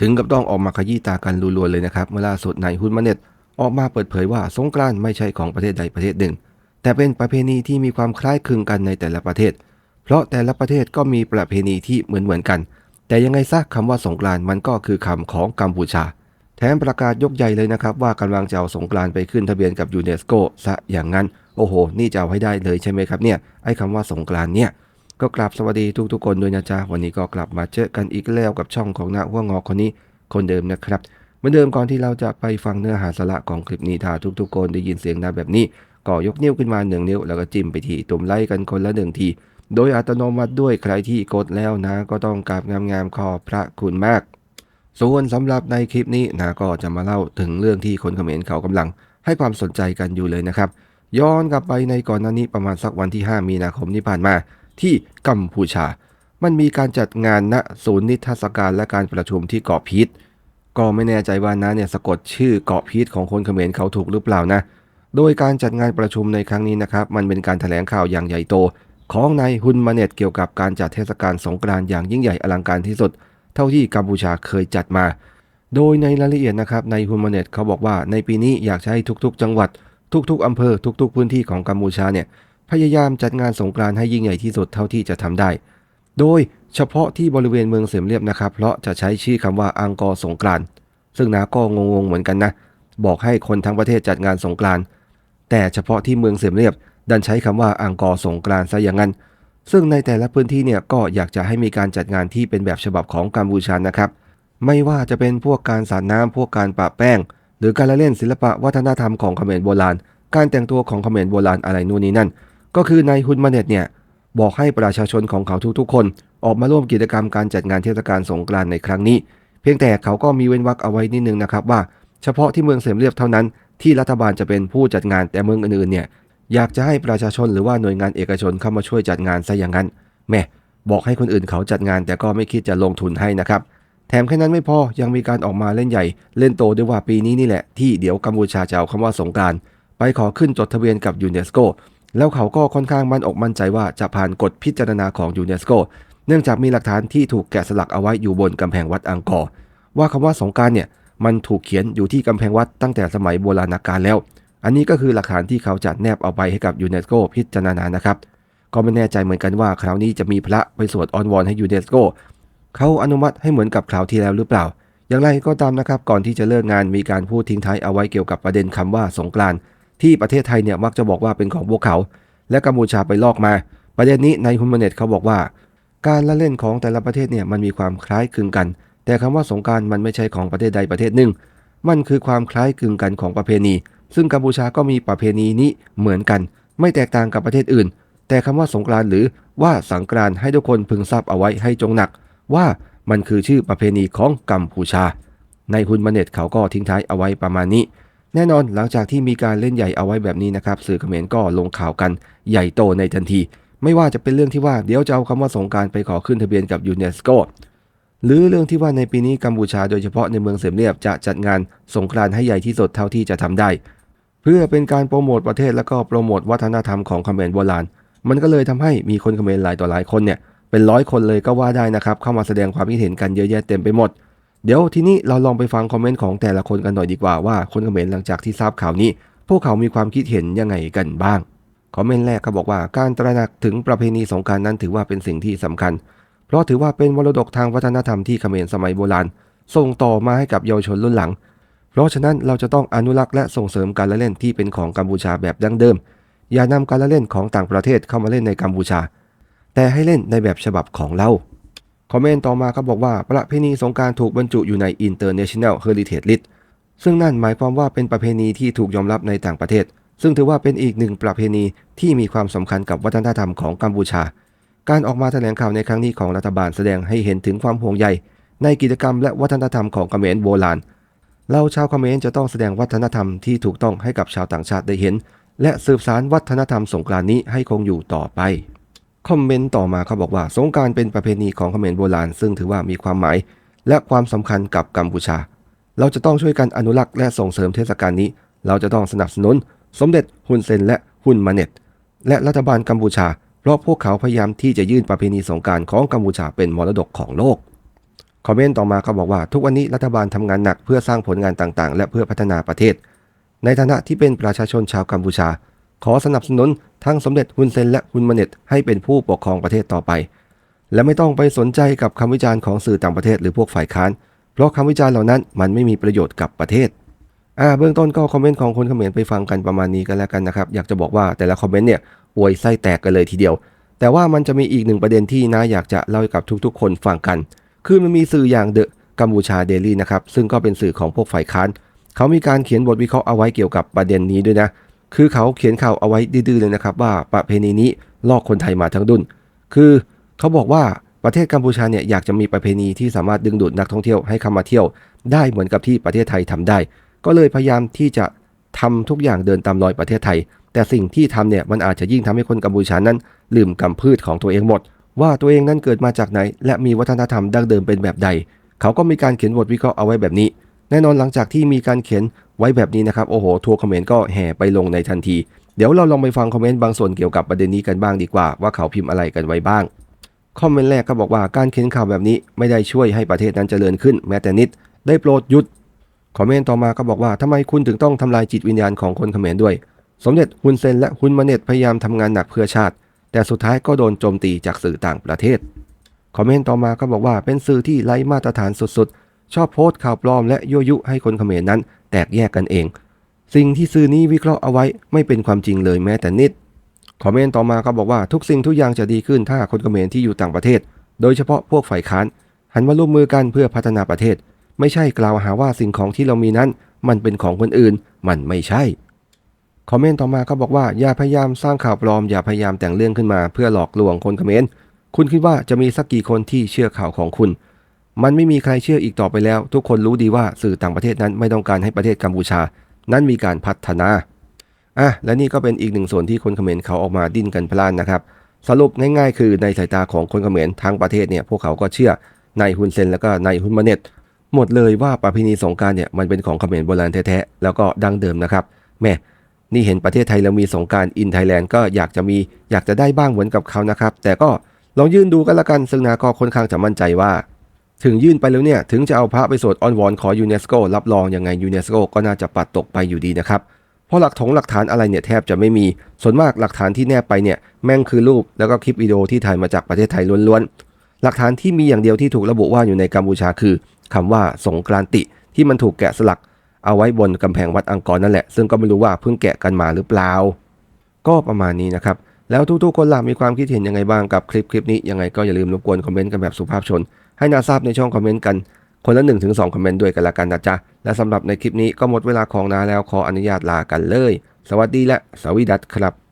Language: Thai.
ถึงกับต้องออกมาขยี้ตากันรัวๆเลยนะครับเมื่อล่าสุดนายฮุนมาเน็ตออกมาเปิดเผยว่าสงกรานต์ไม่ใช่ของประเทศใดประเทศหนึ่ง แต่เป็นประเพณีที่มีความคล้ายคลึงกันในแต่ละประเทศ เพราะแต่ละประเทศก็มีประเพณีที่เหมือนเหมือนๆกัน แต่ยังไงซะคำว่าสงกรานต์มันก็คือคำของกัมพูชา แถมประกาศยกใหญ่เลยนะครับ ว่ากำลังจะเอาสงกรานต์ไปขึ้นทะเบียนกับยูเนสโกซะอย่างนั้น โอ้โห นี่จะเอาให้ได้เลยใช่ไหมครับเนี่ยไอ้คำว่าสงกรานต์เนี่ย ก็กลับสวัสดีทุกๆคนด้วยนะจ๊ะ วันนี้ก็กลับมาเจอกันอีกแล้วกับช่องของนาหัวงอคนนี้คนเดิมนะครับ เหมือนเดิมก่อนที่เราจะไปฟังเนื้อหาสาระของคลิปนี้ถ้าทุกๆ คนได้ยินเสียงนาแบบนี้ ก็ยกนิ้วขึ้นมาหนึ่งนิ้ว แล้วก็จิ้มไปที่ตุ่มไล่กันคนละหนึ่งที โดยอัตโนมัติด้วยใครที่กดแล้วนะ ก็ต้องกราบงามๆขอบพระคุณมาก ส่วนสำหรับในคลิปนี้นะก็จะมาเล่าถึงเรื่องที่คนเขมรเขากำลัง ให้ความสนใจกันอยู่เลยนะครับ ย้อนกลับไปในก่อนหน้านี้ประมาณสักวันที่ 5 มีนาคมที่ผ่านมา ที่กัมพูชา มันมีการจัดงานณศูนย์นิทรรศการและการประชุมที่เกาะพีทก็ไม่แน่ใจว่านะเนี่ยสะกดชื่อเกาะพีทของคนเขมรเขาถูกหรือเปล่านะ โดยการจัดงานประชุมในครั้งนี้นะครับ มันเป็นการถแถลงข่าวอย่างใหญ่โต ของนายฮุนมาเนตเกี่ยวกับการจัดเทศกาลสงกรานต์อย่างยิ่งใหญ่อลังการที่สุด เท่าที่กัมพูชาเคยจัดมา โดยในรายละเอียดนะครับในฮุนมาเนตเขาบอกว่าในปีนี้อยากให้ทุกๆ จังหวัด ทุก ๆอำเภอทุก ๆ พื้นที่ของกัมพูชาเนี่ย พยายามจัดงานสงกรานต์ให้ยิ่งใหญ่ที่สุดเท่าที่จะทำได้ โดยเฉพาะที่บริเวณเมืองเสียมเรียบนะครับ เพราะจะใช้ชื่อคำว่าอังกอร์สงกรานต์ซึ่งนาก็งงๆเหมือนกันนะ บอกให้คนทั้งประเทศจัดงานสงกรานต์แต่เฉพาะที่เมืองเสียมเรียบ ดันใช้คำว่าอังกอร์สงกรานต์ซะอย่างนั้น ซึ่งในแต่ละพื้นที่เนี่ยก็อยากจะให้มีการจัดงานที่เป็นแบบฉบับของกัมพูชานะครับ ไม่ว่าจะเป็นพวกการสาดน้ำพวกการปะแป้ง หรือการละเล่นศิลปะวัฒนธรรมของเขมรโบราณ การแต่งตัวของเขมรโบราณอะไรนู่นนี่นั่น ก็คือนายฮุนมาเน็ตเนี่ยบอกให้ประชาชนของเขาทุกๆ คน ออกมาร่วมกิจกรรมการจัดงานเทศกาลสงกรานต์ในครั้งนี้ เพียงแต่เขาก็มีเว้นวรรคเอาไว้นิดนึงนะครับว่า เฉพาะที่เมืองเสมเรียบเท่านั้น ที่รัฐบาลจะเป็นผู้จัดงานแต่เมืองอื่นๆเนี่ยอยากจะให้ประชาชนหรือว่าหน่วยงานเอกชนเข้ามาช่วยจัดงานซะอย่างนั้นแม่บอกให้คนอื่นเขาจัดงานแต่ก็ไม่คิดจะลงทุนให้นะครับแถมแค่นั้นไม่พอยังมีการออกมาเล่นใหญ่ เล่นโตด้วยว่าปีนี้นี่แหละที่เดี๋ยวกัมพูชาจะเอาคำว่าสงกรานไปขอขึ้นจดทะเบียนกับยูเนสโก แล้วเขาก็ค่อนข้างมั่นอกมั่นใจว่าจะผ่านกฎพิจารณาของยูเนสโก เนื่องจากมีหลักฐานที่ถูกแกะสลักเอาไว้อยู่บนกำแพงวัดอังกอร์ว่าคำว่าสงการเนี่ยมันถูกเขียนอยู่ที่กำแพงวัดตั้งแต่สมัยโบราณกาลแล้ว อันนี้ก็คือหลักฐานที่เขาจัดแนบเอาไปให้กับยูเนสโกพิจารณานะครับ ก็ไม่แน่ใจเหมือนกันว่าคราวนี้จะมีพระไปสวดออนวอนให้ยูเนสโกเขาอนุมัติให้เหมือนกับคราวที่แล้วหรือเปล่า อย่างไรก็ตามนะครับ ก่อนที่จะเลิกงานมีการพูดทิ้งท้ายเอาไว้เกี่ยวกับประเด็นคำว่าสงกรานต์ ที่ประเทศไทยเนี่ยมักจะบอกว่าเป็นของพวกเขา และกัมพูชาไปลอกมา ประเด็นนี้ในฮุมเน็ตเขาบอกว่า การละเล่นของแต่ละประเทศเนี่ยมันมีความคล้ายคลึงกัน แต่คำว่าสงการมันไม่ใช่ของประเทศใดประเทศหนึ่ง มันคือความคล้ายคลึงกันของประเพณี ซึ่งกัมพูชาก็มีประเพณีนี้เหมือนกัน ไม่แตกต่างกับประเทศอื่น แต่คำว่าสงกรานหรือว่าสังกรานให้ทุกคนพึงทราบเอาไว้ให้จงหนัก ว่ามันคือชื่อประเพณีของกัมพูชา ในฮุนมเน็ตเขาก็ทิ้งท้ายเอาไว้ประมาณนี้ แน่นอนหลังจากที่มีการเล่นใหญ่เอาไว้แบบนี้นะครับสื่อเขมรก็ลงข่าวกันใหญ่โตในทันที ไม่ว่าจะเป็นเรื่องที่ว่าเดี๋ยวจะเอาคำว่าสงการไปขอขึ้นทะเบียนกับยูเนสโกหรือเรื่องที่ว่าในปีนี้กัมพูชาโดยเฉพาะในเมืองเสมเรียบจะจัดงานสงกรานต์ให้ใหญ่ที่สุดเท่าที่จะทำได้ เพื่อเป็นการโปรโมทประเทศและก็โปรโมทวัฒนธรรมของเขมรโบราณ มันก็เลยทำให้มีคนเขมรหลายต่อหลายคนเนี่ยเป็นร้อยคนเลยก็ว่าได้นะครับเข้ามาแสดงความคิดเห็นกันเยอะแยะเต็มไปหมด เดี๋ยวทีนี้เราลองไปฟังคอมเมนต์ของแต่ละคนกันหน่อยดีกว่าว่าคนเขมรหลังจากที่ทราบข่าวนี้ พวกเขามีความคิดเห็นยังไงกันบ้างคอมเมนต์แรกก็บอกว่าการตระหนักถึงประเพณีสงการนั้นถือว่าเป็นสิ่งที่สำคัญ เพราะถือว่าเป็นมรดกทางวัฒนธรรมที่เขมรสมัยโบราณ ส่งต่อมาให้กับเยาวชนรุ่นหลัง เพราะฉะนั้นเราจะต้องอนุรักษ์และส่งเสริมการละเล่นที่เป็นของกัมพูชาแบบดั้งเดิม อย่านำการละเล่นของต่างประเทศเข้ามาเล่นในกัมพูชา แต่ให้เล่นในแบบฉบับของเรา คอมเมนต์ต่อมาเขาบอกว่าประเพณีสงการถูกบรรจุอยู่ใน International Heritage List ซึ่งนั่นหมายความว่าเป็นประเพณีที่ถูกยอมรับในต่างประเทศ ซึ่งถือว่าเป็นอีกหนึ่งประเพณีที่มีความสำคัญกับวัฒนธรรมของกัมพูชา การออกมาแถลงข่าวในครั้งนี้ของรัฐบาลแสดงให้เห็นถึงความห่วงใย ในกิจกรรมและวัฒนธรรมของเขมรโบราณเราชาวเขมรจะต้องแสดงวัฒนธรรมที่ถูกต้องให้กับชาวต่างชาติได้เห็น และสืบสานวัฒนธรรมสงกรานนี้ให้คงอยู่ต่อไป คอมเมนต์ต่อมาเขาบอกว่า สงการเป็นประเพณีของเขมรโบราณ ซึ่งถือว่ามีความหมาย และความสำคัญกับกัมพูชา เราจะต้องช่วยกันอนุรักษ์และส่งเสริมเทศกาลนี้ เราจะต้องสนับสนุน สมเด็จฮุนเซนและฮุนมาเน็ต และรัฐบาลกัมพูชา เพราะพวกเขาพยายามที่จะยื่นประเพณีสงการของกัมพูชาเป็นมรดกของโลกคอมเมนต์ต่อมาเขาบอกว่า ทุกวันนี้รัฐบาลทำงานหนักเพื่อสร้างผลงานต่างๆ และเพื่อพัฒนาประเทศ ในฐานะที่เป็นประชาชนชาวกัมพูชา ขอสนับสนุน ทั้งสมเด็จฮุนเซนและฮุนมาเน็ตให้เป็นผู้ปกครองประเทศต่อไป และไม่ต้องไปสนใจกับคำวิจารณ์ของสื่อต่างประเทศหรือพวกฝ่ายค้าน เพราะคำวิจารณ์เหล่านั้นมันไม่มีประโยชน์กับประเทศอ่าเบื้องต้นก็คอมเมนต์ของคนเขมรไปฟังกันประมาณนี้กันแล้วกันนะครับ อยากจะบอกว่าแต่ละคอมเมนต์เนี่ยอวยไส้แตกกันเลยทีเดียว แต่ว่ามันจะมีอีกหนึ่งประเด็นที่นะอยากจะเล่าให้กับทุกๆ คนฟังกัน คือมันมีสื่ออย่างเดอะกัมพูชาเดลี่นะครับซึ่งก็เป็นสื่อของพวกฝ่ายค้านเขามีการเขียนบทวิเคราะห์เอาไว้เกี่ยวกับประเด็นนี้ด้วยนะ คือเขาเขียนข่าวเอาไว้ดื้อๆเลยนะครับ ว่าประเพณีนี้ลอกคนไทยมาทั้งดุนคือเขาบอกว่าประเทศกัมพูชาเนี่ยอยากจะมีประเพณีที่สามารถดึงดูดนักท่องเที่ยวให้เข้ามาเที่ยว ได้เหมือนกับที่ประเทศไทยทำได้ ก็เลยพยายามที่จะทำทุกอย่างเดินตามรอยประเทศไทย แต่สิ่งที่ทำเนี่ยมันอาจจะยิ่งทำให้คนกัมพูชานั้น ลืมกำพืชของตัวเองหมด ว่าตัวเองนั้นเกิดมาจากไหน และมีวัฒนธรรมดั้งเดิมเป็นแบบใด เขาก็มีการเขียนบทวิเคราะห์เอาไว้แบบนี้ แน่นอนหลังจากที่มีการเขียน ไว้แบบนี้นะครับโอ้โหทัวร์คอมเมนต์ก็แห่ไปลงในทันที เดี๋ยวเราลองไปฟังคอมเมนต์บางส่วนเกี่ยวกับประเด็นนี้กันบ้างดีกว่า ว่าเขาพิมพ์อะไรกันไว้บ้างคอมเมนต์แรกก็บอกว่าการเขียนข่าวแบบนี้ไม่ได้ช่วยให้ประเทศนั้นเจริญขึ้นแม้แต่นิด ได้โปรดหยุดคอมเมนต์ต่อมาก็บอกว่าทำไมคุณถึงต้องทำลายจิตวิญญาณของคนเขมรด้วย สมเด็จฮุนเซนและฮุนมาเน็ตพยายามทำงานหนักเพื่อชาติ แต่สุดท้ายก็โดนโจมตีจากสื่อต่างประเทศคอมเมนต์ต่อมาก็บอกว่าเป็นสื่อที่ไร้มาตรฐานสุดๆ ชอบโพสต์ข่าวปลอมและยั่วยุให้คนเขมรนั้น แตกแยกกันเอง สิ่งที่สื่อนี้วิเคราะห์เอาไว้ไม่เป็นความจริงเลยแม้แต่นิด คอมเมนต์ต่อมาก็บอกว่าทุกสิ่งทุกอย่างจะดีขึ้นถ้าคนเขมรที่อยู่ต่างประเทศ โดยเฉพาะพวกฝ่ายค้าน หันมาร่วมมือกันเพื่อพัฒนาประเทศ ไม่ใช่กล่าวหาว่าสิ่งของที่เรามีนั้น มันเป็นของคนอื่น มันไม่ใช่คอมเมนต์ต่อมาก็บอกว่าอย่าพยายามสร้างข่าวปลอมอย่าพยายามแต่งเรื่องขึ้นมา เพื่อหลอกลวงคนเขมรคุณคิดว่าจะมีสักกี่คนที่เชื่อข่าวของคุณ มันไม่มีใครเชื่ออีกต่อไปแล้ว ทุกคนรู้ดีว่าสื่อต่างประเทศนั้นไม่ต้องการให้ประเทศกัมพูชา นั้นมีการพัฒนาอะและนี่ก็เป็นอีกหนึ่งส่วนที่คนเขมรเขาออกมาดิ้นกันพลานนะครับ สรุปง่ายๆ คือในสายตาของคนเขมรทั้งประเทศเนี่ยพวกเขาก็เชื่อในฮุนเซนแล้วก็ในฮุนมาเน็ตหมดเลยว่าประเพณีสงการเนี่ยมันเป็นของเขมรโบราณแท้ๆแล้วก็ดั้งเดิมนะครับแม่นี่เห็นประเทศไทยเรามีสงการอินไทยแลนด์ก็อยากจะมีอยากจะได้บ้างเหมือนกับเขานะครับ แต่ก็ลองยื่นดูกันละกันซึ่งนาก็ค่อนข้างจะมั่นใจว่า ถึงยื่นไปแล้วเนี่ยถึงจะเอาพระไปสวดอ้อนวอนขอยูเนสโกรับรองยังไงยูเนสโกก็น่าจะปัดตกไปอยู่ดีนะครับเพราะหลักถงหลักฐานอะไรเนี่ยแทบจะไม่มี ส่วนมากหลักฐานที่แนบไปเนี่ยแม่งคือรูปแล้วก็คลิปวิดีโอที่ถ่ายมาจากประเทศไทยล้วนๆ หลักฐานที่มีอย่างเดียวที่ถูกระบุว่าอยู่ในกัมพูชาคือคำว่าสงกรานติที่มันถูกแกะสลัก เอาไว้บนกำแพงวัดอังกอร์นั่นแหละ ซึ่งก็ไม่รู้ว่าเพิ่งแกะกันมาหรือเปล่า ก็ประมาณนี้นะครับ แล้วทุกๆคนล่ะมีความคิดเห็นยังไงบ้างกับคลิปคลิปนี้ยังไงก็อย่าลืมรบกวนคอมเมนต์กันแบบสุภาพชน ให้นาทราบในช่องคอมเมนต์กันคนละ1นถึงสคอมเมนต์ด้วยกันละกันนะจ๊ะ และสำหรับในคลิปนี้ก็หมดเวลาของนาแล้วขออนุญาตลากันเลย สวัสดีและสวีดัตครับ